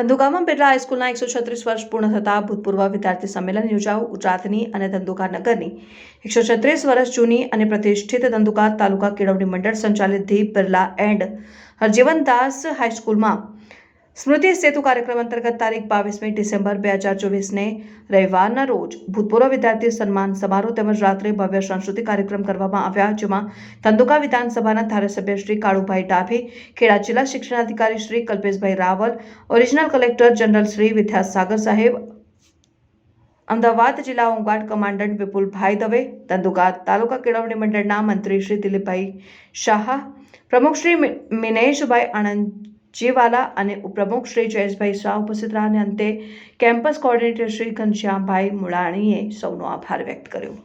ધંધુકામાં બિરલા હાઈસ્કૂલના એકસો છત્રીસ વર્ષ પૂર્ણ થતા ભૂતપૂર્વ વિદ્યાર્થી સંમેલન યોજાયું. ગુજરાતની અને ધંધુકા નગરની એકસો છત્રીસ વર્ષ જૂની અને પ્રતિષ્ઠિત ધંધુકા તાલુકા કેળવણી મંડળ સંચાલિત ધી બિરલા એન્ડ હરજીવનદાસ હાઈસ્કૂલમાં સ્મૃતિ સેતુ કાર્યક્રમ અંતર્ગત તારીખ બાવીસમી ડિસેમ્બર બે હજાર ચોવીસને રવિવારના રોજ ભૂતપૂર્વ વિદ્યાર્થી સન્માન સમારોહ તેમજ રાત્રે ભવ્ય સાંસ્કૃતિક કાર્યક્રમ કરવામાં આવ્યા, જેમાં ધંધુકા વિધાનસભાના ધારાસભ્ય શ્રી કાળુભાઈ ડાભી, ખેડા જિલ્લા શિક્ષણાધિકારી Shri Kalpeshbhai Raval, original collector general Shri Vidyasagar saheb, Ahmedabad જિલ્લા home guard commandant Vipulbhai Dave Dhandhuka તાલુકા કેળવણી મંડળના મંત્રી શ્રી દિલીપભાઈ શાહ, પ્રમુખ શ્રી મિનેશભાઈ આનંદજીવાલા અને ઉપપ્રમુખ શ્રી જયેશભાઈ શાહ ઉપસ્થિત રહ્યા અંતે કેમ્પસ કોઓર્ડિનેટર શ્રી ઘનશ્યામભાઈ મુળાણીએ સૌનો આભાર વ્યક્ત કર્યો.